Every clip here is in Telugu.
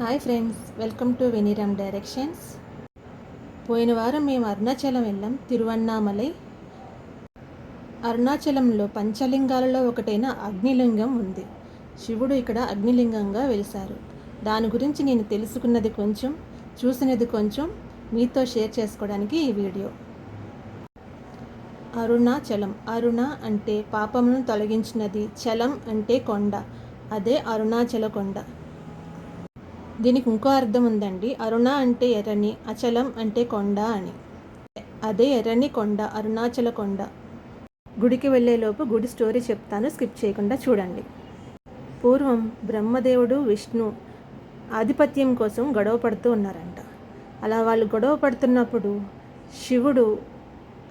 Hi friends welcome to Veniram directions పోయిన వారం మేము అరుణాచలం వెళ్ళాం తిరువన్నామలై. అరుణాచలంలో పంచలింగాలలో ఒకటైన అగ్నిలింగం ఉంది. శివుడు ఇక్కడ అగ్నిలింగంగా వెలిశారు. దాని గురించి నేను తెలుసుకున్నది కొంచెం చూసినది కొంచెం మీతో షేర్ చేసుకోవడానికి ఈ వీడియో. అరుణాచలం అరుణ అంటే పాపమును తొలగించినది చలం అంటే కొండ. అదే అరుణాచల కొండ. దీనికి ఇంకో అర్థం ఉందండి. అరుణ అంటే ఎర్రని అచలం అంటే కొండ అని. అదే ఎర్రని కొండ అరుణాచల కొండ. గుడికి వెళ్ళేలోపు గుడి స్టోరీ చెప్తాను స్కిప్ చేయకుండా చూడండి. పూర్వం బ్రహ్మదేవుడు విష్ణు ఆధిపత్యం కోసం గొడవ పడుతూ ఉన్నారంట. అలా వాళ్ళు గొడవ పడుతున్నప్పుడు శివుడు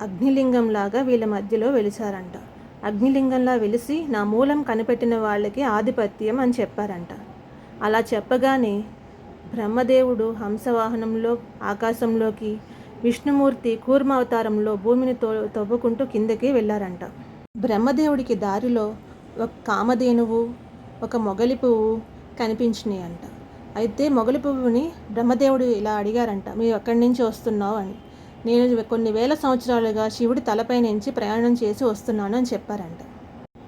అగ్నిలింగంలాగా వీళ్ళ మధ్యలో వెలిసారంట. అగ్నిలింగంలా వెలిసి నా మూలం కనిపెట్టిన వాళ్ళకి ఆధిపత్యం అని చెప్పారంట. అలా చెప్పగానే బ్రహ్మదేవుడు హంసవాహనంలో ఆకాశంలోకి విష్ణుమూర్తి కూర్మావతారంలో భూమిని తో తవ్వుకుంటూ కిందకి వెళ్ళారంట. బ్రహ్మదేవుడికి దారిలో ఒక కామధేనువు ఒక మొగలి పువ్వు కనిపించినాయి అంట. అయితే మొగలి పువ్వుని బ్రహ్మదేవుడు ఇలా అడిగారంట మీరు ఎక్కడి నుంచి వస్తున్నావు అని. నేను కొన్ని వేల సంవత్సరాలుగా శివుడి తలపై నుంచి ప్రయాణం చేసి వస్తున్నాను అని చెప్పారంట.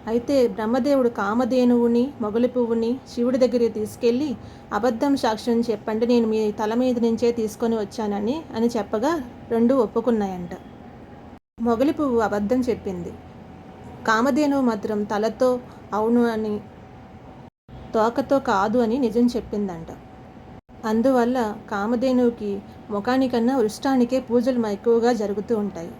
అయితే బ్రహ్మదేవుడు కామధేనువుని మొగలి పువ్వుని శివుడి దగ్గరికి తీసుకెళ్ళి అబద్ధం సాక్ష్యం చెప్పండి నేను మీ తల మీద నుంచే తీసుకొని వచ్చానని అని చెప్పగా రెండు ఒప్పుకున్నాయంట. మొగలి పువ్వు అబద్ధం చెప్పింది. కామధేనువు మాత్రం తలతో అవును అని తోకతో కాదు అని నిజం చెప్పిందంట. అందువల్ల కామధేనువుకి ముఖానికన్నా వృష్టానికే పూజలు ఎక్కువగా జరుగుతూ ఉంటాయి.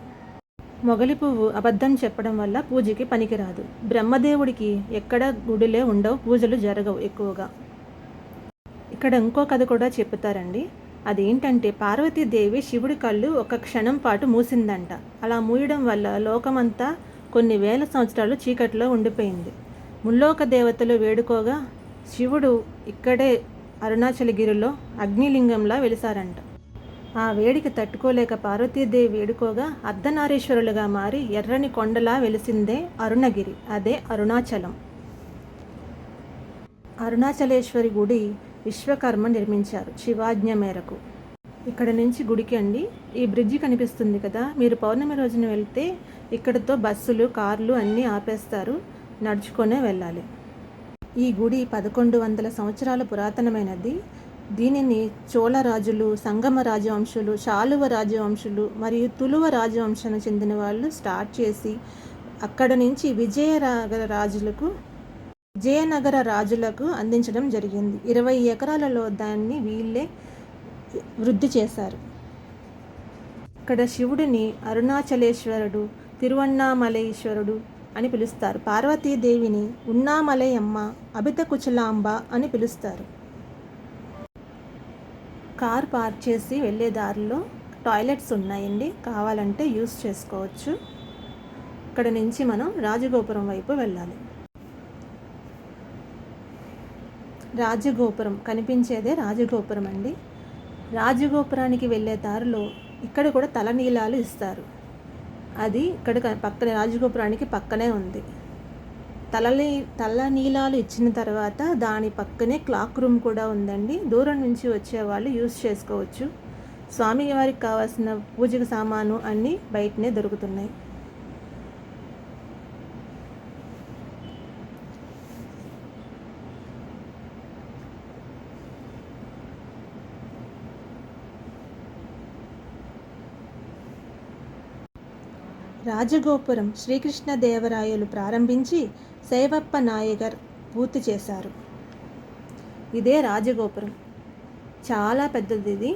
మొగలి పువ్వు అబద్ధం చెప్పడం వల్ల పూజకి పనికిరాదు. బ్రహ్మదేవుడికి ఎక్కడ గుడిలే ఉండవు పూజలు జరగవు ఎక్కువగా. ఇక్కడ ఇంకో కథ కూడా చెప్తారండి. అదేంటంటే పార్వతీదేవి శివుడి కళ్ళు ఒక క్షణం పాటు మూసిందంట. అలా మూయడం వల్ల లోకమంతా కొన్ని వేల సంవత్సరాలు చీకట్లో ఉండిపోయింది. ముల్లోక దేవతలు వేడుకోగా శివుడు ఇక్కడే అరుణాచలగిరిలో అగ్నిలింగంలా వెలిసారంట. ఆ వేడికి తట్టుకోలేక పార్వతీదేవి వేడుకోగా అర్ధనారీశ్వరులుగా మారి ఎర్రని కొండలా వెలిసిందే అరుణగిరి అదే అరుణాచలం. అరుణాచలేశ్వరి గుడి విశ్వకర్మ నిర్మించారు శివాజ్ఞ మేరకు. ఇక్కడ నుంచి గుడికి అండి. ఈ బ్రిడ్జి కనిపిస్తుంది కదా. మీరు పౌర్ణమి రోజున వెళ్తే ఇక్కడతో బస్సులు కార్లు అన్నీ ఆపేస్తారు. నడుచుకొనే వెళ్ళాలి. ఈ గుడి పదకొండు వందల సంవత్సరాల పురాతనమైనది. దీనిని చోళ రాజులు సంగమ రాజవంశులు శాలువ రాజవంశులు మరియు తులువ రాజవంశం చెందిన వాళ్ళు స్టార్ట్ చేసి అక్కడ నుంచి విజయనగర రాజులకు విజయనగర రాజులకు అందించడం జరిగింది. ఇరవై ఎకరాలలో దాన్ని వీళ్ళే వృద్ధి చేశారు. ఇక్కడ శివుడిని అరుణాచలేశ్వరుడు తిరువన్నామలేశ్వరుడు అని పిలుస్తారు. పార్వతీదేవిని ఉన్నామలయమ్మ అభిత కుచలాంబ అని పిలుస్తారు. కార్ పార్క్ చేసి వెళ్ళే దారిలో టాయిలెట్స్ ఉన్నాయండి. కావాలంటే యూస్ చేసుకోవచ్చు. ఇక్కడ నుంచి మనం రాజగోపురం వైపు వెళ్ళాలి. రాజగోపురం కనిపించేదే రాజగోపురం అండి. రాజగోపురానికి వెళ్ళే దారిలో ఇక్కడ కూడా తలనీలాలు ఇస్తారు. అది ఇక్కడ పక్కనే రాజగోపురానికి పక్కనే ఉంది. తలనీ తల నీలాలు ఇచ్చిన తర్వాత దాని పక్కనే క్లాక్ రూమ్ కూడా ఉందండి. దూరం నుంచి వచ్చే వాళ్ళు యూస్ చేసుకోవచ్చు. స్వామివారికి కావాల్సిన పూజకు సామాను అన్నీ బయటనే దొరుకుతున్నాయి. రాజగోపురం శ్రీకృష్ణదేవరాయలు ప్రారంభించి సేవప్ప నాయగర్ పూర్తి చేశారు. ఇదే రాజగోపురం. చాలా పెద్దది ఇది.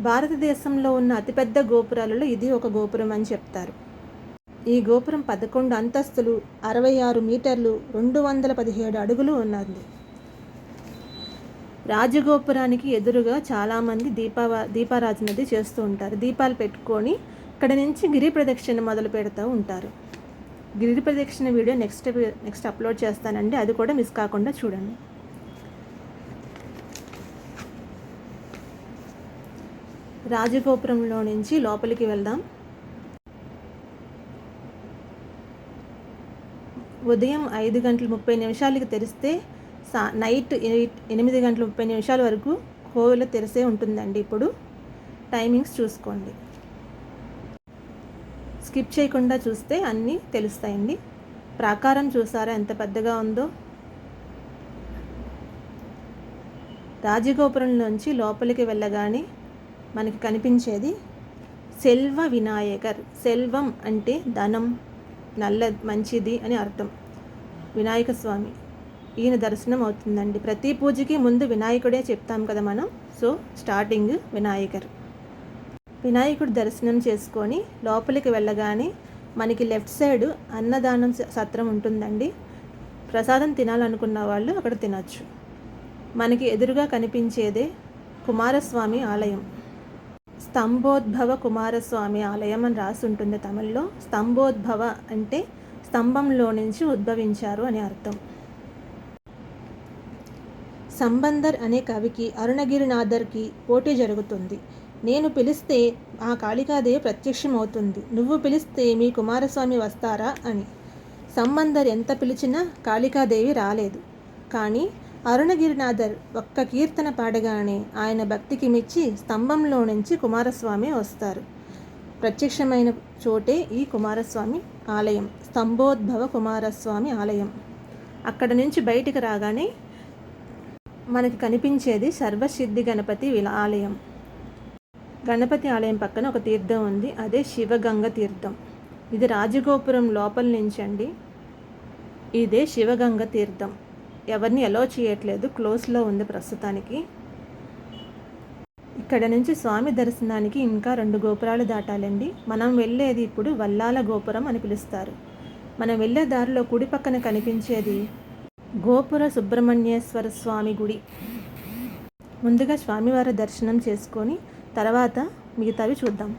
భారతదేశంలో ఉన్న అతిపెద్ద గోపురాలలో ఇది ఒక గోపురం అని చెప్తారు. ఈ గోపురం పదకొండు అంతస్తులు అరవై ఆరు మీటర్లు రెండు వందల పదిహేడు అడుగులు ఉన్నది. రాజగోపురానికి ఎదురుగా చాలామంది దీపావ దీపారాధనది చేస్తూ ఉంటారు. దీపాలు పెట్టుకొని అక్కడ నుంచి గిరి ప్రదక్షిణ మొదలు పెడుతూ ఉంటారు. గిరి ప్రదక్షిణ వీడియో నెక్స్ట్ నెక్స్ట్ అప్లోడ్ చేస్తానండి. అది కూడా మిస్ కాకుండా చూడండి. రాజగోపురంలో నుంచి లోపలికి వెళ్దాం. ఉదయం ఐదు గంటల ముప్పై నిమిషాలకి తెరిస్తే సా నైట్ ఎయిట్ ఎనిమిది గంటల ముప్పై నిమిషాల వరకు కోవిల తెరిసే ఉంటుందండి. ఇప్పుడు టైమింగ్స్ చూసుకోండి. స్కిప్ చేయకుండా చూస్తే అన్నీ తెలుస్తాయండి. ప్రాకారం చూసారా? ఎంత పెద్దగా ఉందో. రాజగోపురం నుంచి లోపలికి వెళ్ళగానే మనకి కనిపించేది సెల్వ వినాయకర్. సెల్వం అంటే ధనం నల్ల మంచిది అని అర్థం. వినాయక స్వామి. ఈయన దర్శనం అవుతుందండి. ప్రతి పూజకి ముందు వినాయకుడే చెప్తాం కదా మనం. So starting Vinayakar. వినాయకుడు దర్శనం చేసుకొని లోపలికి వెళ్ళగానే మనకి లెఫ్ట్ సైడ్ అన్నదానం సత్రం ఉంటుందండి. ప్రసాదం తినాలనుకున్న వాళ్ళు అక్కడ తినచ్చు. మనకి ఎదురుగా కనిపించేదే కుమారస్వామి ఆలయం. స్తంభోద్భవ కుమారస్వామి ఆలయం అని రాసి ఉంటుంది తమిళ్ళో. స్తంభోద్భవ అంటే స్తంభంలో నుంచి ఉద్భవించారు అని అర్థం. సంబందర్ అనే కవికి అరుణగిరినాథర్కి పోటీ జరుగుతుంది. నేను పిలిస్తే ఆ కాళికాదేవి ప్రత్యక్షమవుతుంది. నువ్వు పిలిస్తే మీ కుమారస్వామి వస్తారా అని. సంబంధర్ ఎంత పిలిచినా కాళికాదేవి రాలేదు. కానీ అరుణగిరినాథర్ ఒక్క కీర్తన పాడగానే ఆయన భక్తికి మెచ్చి స్తంభంలో నుంచి కుమారస్వామి వస్తారు. ప్రత్యక్షమైన చోటే ఈ కుమారస్వామి ఆలయం. స్తంభోద్భవ కుమారస్వామి ఆలయం. అక్కడ నుంచి బయటికి రాగానే మనకి కనిపించేది సర్వసిద్ధి గణపతి విల- ఆలయం. గణపతి ఆలయం పక్కన ఒక తీర్థం ఉంది. అదే శివగంగ తీర్థం. ఇది రాజగోపురం లోపల నుంచి అండి ఇదే శివగంగ తీర్థం. ఎవరిని ఎలో చేయట్లేదు. క్లోజ్లో ఉంది ప్రస్తుతానికి. ఇక్కడ నుంచి స్వామి దర్శనానికి ఇంకా రెండు గోపురాలు దాటాలండి. మనం వెళ్ళేది ఇప్పుడు వల్లాల గోపురం అని పిలుస్తారు. మనం వెళ్ళే దారిలో కుడి పక్కన కనిపించేది గోపుర సుబ్రహ్మణ్యేశ్వర స్వామి గుడి. ముందుగా స్వామివారి దర్శనం చేసుకొని తర్వాత మిగతావి చూద్దాం.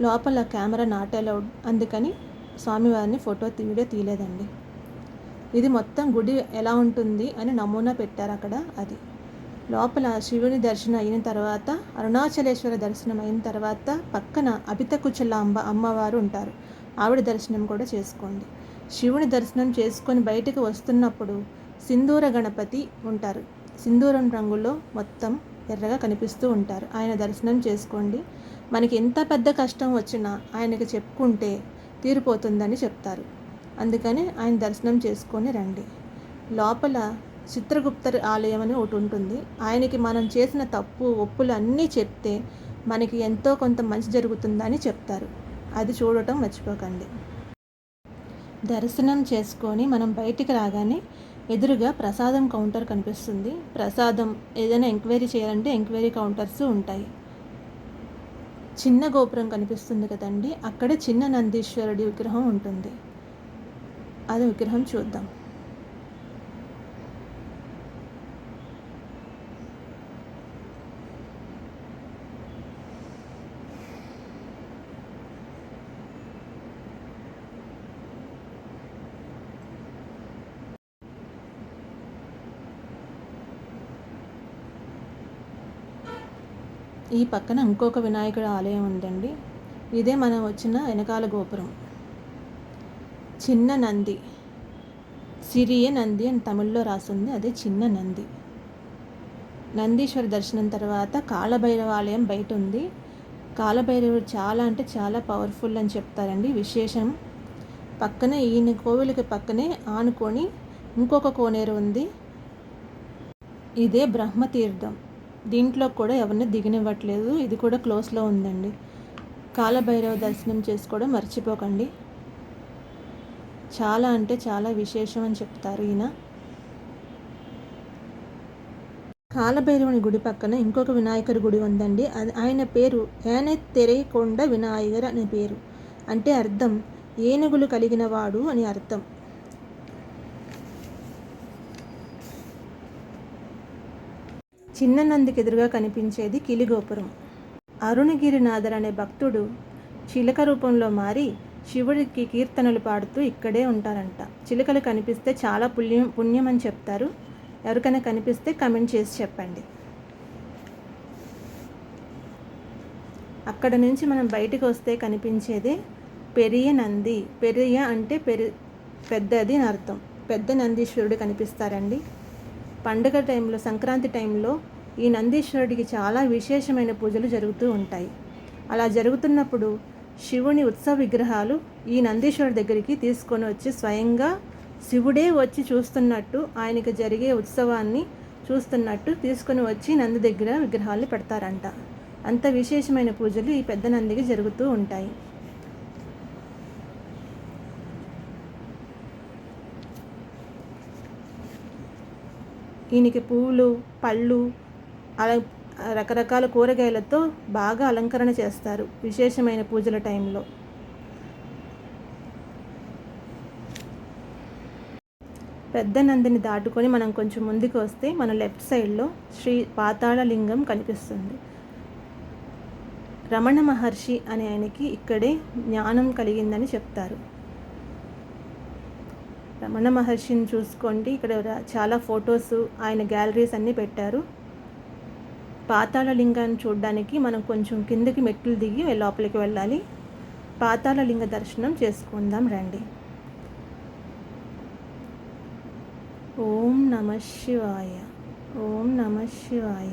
లోపల కెమెరా నాట్ అలౌడ్. అందుకని స్వామివారిని ఫోటో వీడియో తీయలేదండి. ఇది మొత్తం గుడి ఎలా ఉంటుంది అని నమూనా పెట్టారు అక్కడ అది. లోపల శివుని దర్శనం అయిన తర్వాత అరుణాచలేశ్వర దర్శనం అయిన తర్వాత పక్కన అభితకుచలాంబ అమ్మవారు ఉంటారు. ఆవిడ దర్శనం కూడా చేసుకోండి. శివుని దర్శనం చేసుకొని బయటకు వస్తున్నప్పుడు సింధూర గణపతి ఉంటారు. సింధూరం రంగులో మొత్తం ఎర్రగా కనిపిస్తూ ఉంటారు. ఆయన దర్శనం చేసుకోండి. మనకి ఎంత పెద్ద కష్టం వచ్చినా ఆయనకి చెప్పుకుంటే తీరిపోతుందని చెప్తారు. అందుకని ఆయన దర్శనం చేసుకొని రండి. లోపల చిత్రగుప్తర్ ఆలయం అని ఒకటి ఉంటుంది. ఆయనకి మనం చేసిన తప్పు ఒప్పులు అన్నీ చెప్తే మనకి ఎంతో కొంత మంచి జరుగుతుందని చెప్తారు. అది చూడటం మర్చిపోకండి. దర్శనం చేసుకొని మనం బయటికి రాగానే ఎదురుగా ప్రసాదం కౌంటర్ కనిపిస్తుంది. ప్రసాదం ఏదైనా ఎంక్వైరీ చేయాలంటే ఎంక్వైరీ కౌంటర్స్ ఉంటాయి. చిన్న గోపురం కనిపిస్తుంది కదండి. అక్కడే చిన్న నందీశ్వరుడి విగ్రహం ఉంటుంది. అది విగ్రహం చూద్దాం. ఈ పక్కన ఇంకొక వినాయకుడి ఆలయం ఉందండి. ఇదే మనం వచ్చిన వెనకాల గోపురం. చిన్న నంది. సిరియ నంది అని తమిళ్ళో రాసింది. అదే చిన్న నంది. నందీశ్వర దర్శనం తర్వాత కాలభైరవ ఆలయం బయట ఉంది. కాలభైరవుడు చాలా అంటే చాలా పవర్ఫుల్ అని చెప్తారండి. విశేషం పక్కనే ఈయన కోవిలకి పక్కనే ఆనుకొని ఇంకొక కోనేరు ఉంది. ఇదే బ్రహ్మతీర్థం. దీంట్లో కూడా ఎవరిని దిగనివ్వట్లేదు. ఇది కూడా క్లోజ్లో ఉందండి. కాలభైరవ దర్శనం చేసుకోవడం మర్చిపోకండి. చాలా అంటే చాలా విశేషం అని చెప్తారు ఈయన. కాలభైరవుని గుడి పక్కన ఇంకొక వినాయకుడి గుడి ఉందండి. అది ఆయన పేరు ఏనే తెరేకొండ వినాయకర్ అనే పేరు. అంటే అర్థం ఏనుగులు కలిగిన వాడు అని అర్థం. చిన్న నందికి ఎదురుగా కనిపించేది కిలిగోపురం. అరుణగిరినాథర్ అనే భక్తుడు చిలక రూపంలో మారి శివుడికి కీర్తనలు పాడుతూ ఇక్కడే ఉంటారంట. చిలుకలు కనిపిస్తే చాలా పుణ్యం పుణ్యం అని చెప్తారు. ఎవరికైనా కనిపిస్తే కమెంట్ చేసి చెప్పండి. అక్కడ నుంచి మనం బయటికి వస్తే కనిపించేది పెరియ నంది. పెరియ అంటే పెరి పెద్దది అని అర్థం. పెద్ద నందీశ్వరుడు కనిపిస్తారండి. పండుగ టైంలో సంక్రాంతి టైంలో ఈ నందీశ్వరుడికి చాలా విశేషమైన పూజలు జరుగుతూ ఉంటాయి. అలా జరుగుతున్నప్పుడు శివుని ఉత్సవ విగ్రహాలు ఈ నందీశ్వరుడి దగ్గరికి తీసుకొని వచ్చి స్వయంగా శివుడే వచ్చి చూస్తున్నట్టు ఆయనకి జరిగే ఉత్సవాన్ని చూస్తున్నట్టు తీసుకొని వచ్చి నంది దగ్గర విగ్రహాలు పెడతారంట. అంత విశేషమైన పూజలు ఈ పెద్ద నందికి జరుగుతూ ఉంటాయి. దీనికి పువ్వులు పళ్ళు అలా రకరకాల కూరగాయలతో బాగా అలంకరణ చేస్తారు విశేషమైన పూజల టైంలో. పెద్ద నందిని దాటుకొని మనం కొంచెం ముందుకు వస్తే మన లెఫ్ట్ సైడ్లో శ్రీ పాతాళలింగం కనిపిస్తుంది. రమణ మహర్షి అనే ఆయనకి ఇక్కడే జ్ఞానం కలిగిందని చెప్తారు. రమణ మహర్షిని చూసుకోండి. ఇక్కడ చాలా ఫొటోస్ ఆయన గ్యాలరీస్ అన్నీ పెట్టారు. పాతాళ లింగాన్ని చూడడానికి మనం కొంచెం కిందకి మెట్లు దిగి లోపలికి వెళ్ళాలి. పాతాళ లింగ దర్శనం చేసుకుందాం రండి. ఓం నమ శివాయ. ఓం నమ శివాయ.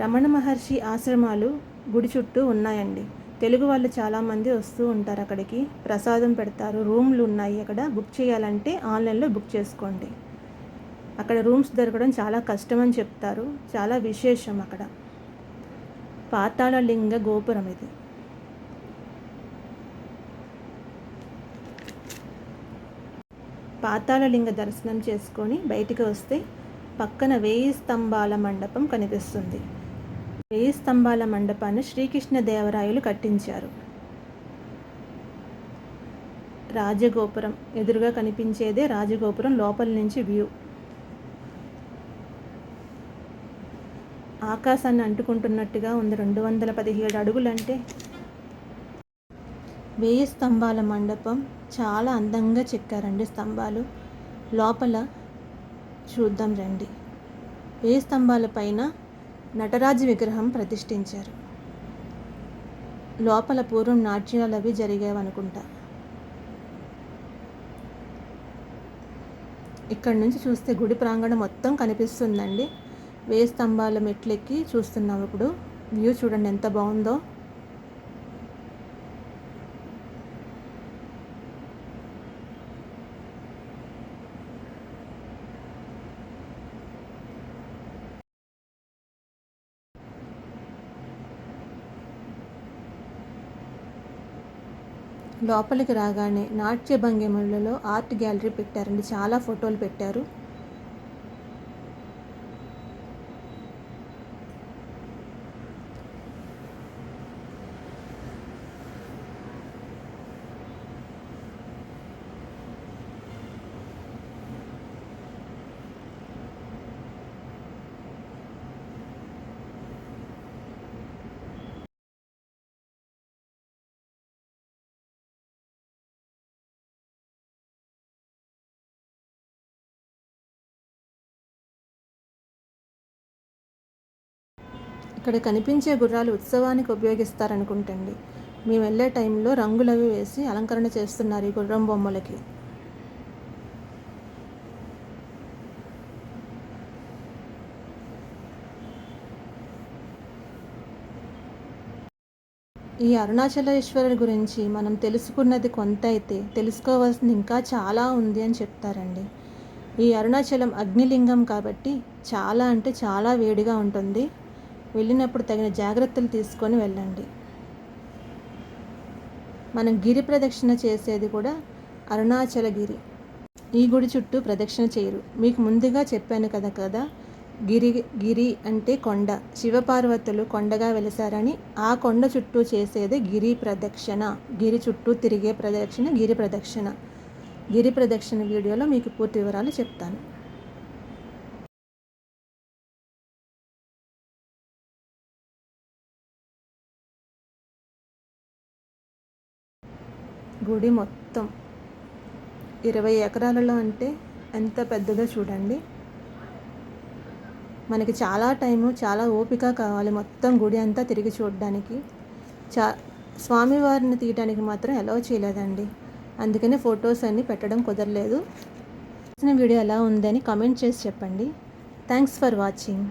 రమణ మహర్షి ఆశ్రమాలు గుడి చుట్టూ ఉన్నాయండి. తెలుగు వాళ్ళు చాలామంది వస్తూ ఉంటారు అక్కడికి. ప్రసాదం పెడతారు. రూమ్లు ఉన్నాయి అక్కడ. బుక్ చేయాలంటే ఆన్లైన్లో బుక్ చేసుకోండి. అక్కడ రూమ్స్ దొరకడం చాలా కష్టం అని చెప్తారు. చాలా విశేషం అక్కడ. పాతాళలింగ గోపురం ఇది. పాతాళలింగ దర్శనం చేసుకొని బయటికి వస్తే పక్కన వేయి స్తంభాల మండపం కనిపిస్తుంది. వేయి స్తంభాల మండపాన్ని శ్రీకృష్ణ దేవరాయలు కట్టించారు. రాజగోపురం ఎదురుగా కనిపించేదే రాజగోపురం లోపల నుంచి వ్యూ. ఆకాశాన్ని అంటుకుంటున్నట్టుగా ఉంది రెండు వందల పదిహేడు అడుగులంటే. వేయి స్తంభాల మండపం చాలా అందంగా చెక్కారండి స్తంభాలు. లోపల చూద్దాం రండి. వేయి స్తంభాల పైన నటరాజు విగ్రహం ప్రతిష్ఠించారు. లోపల పూర్వం నాట్యాలు అవి జరిగేవనుకుంటా. ఇక్కడ నుంచి చూస్తే గుడి ప్రాంగణం మొత్తం కనిపిస్తుందండి. వేయి స్తంభాల మెట్లెక్కి చూస్తున్నాం ఇప్పుడు. వ్యూ చూడండి ఎంత బాగుందో. లోపలికి రాగానే నాట్య భంగిమలలో ఆర్ట్ గ్యాలరీ పెట్టారండి. చాలా ఫోటోలు పెట్టారు. ఇక్కడ కనిపించే గుర్రాలు ఉత్సవానికి ఉపయోగిస్తారనుకుంటండి. మేము వెళ్ళే టైంలో రంగులవి వేసి అలంకరణ చేస్తున్నారు ఈ గుర్రం బొమ్మలకి. ఈ అరుణాచలేశ్వరుని గురించి మనం తెలుసుకున్నది కొంత అయితే తెలుసుకోవాల్సింది ఇంకా చాలా ఉంది అని చెప్తారండి. ఈ అరుణాచలం అగ్నిలింగం కాబట్టి చాలా అంటే చాలా వేడిగా ఉంటుంది. వెళ్ళినప్పుడు తగిన జాగ్రత్తలు తీసుకొని వెళ్ళండి. మనం గిరి ప్రదక్షిణ చేసేది కూడా అరుణాచల గిరి. ఈ గుడి చుట్టూ ప్రదక్షిణ చేయరు. మీకు ముందుగా చెప్పాను కదా కదా గిరి గిరి అంటే కొండ. శివపార్వతులు కొండగా వెలిసారని ఆ కొండ చుట్టూ చేసేది గిరి ప్రదక్షిణ. గిరి చుట్టూ తిరిగే ప్రదక్షిణ గిరి ప్రదక్షిణ. గిరి ప్రదక్షిణ వీడియోలో మీకు పూర్తి వివరాలు చెప్తాను. గుడి మొత్తం. ఇరవై ఎకరాలలో అంటే ఎంత పెద్దదో చూడండి. మనకి చాలా టైము చాలా ఓపిక కావాలి మొత్తం గుడి అంతా తిరిగి చూడడానికి. చా స్వామివారిని తీయడానికి మాత్రం అలౌ చేయలేదండి. అందుకనే ఫొటోస్ అన్నీ పెట్టడం కుదరలేదు. వీడియో ఎలా ఉందని కామెంట్ చేసి చెప్పండి. Thanks for watching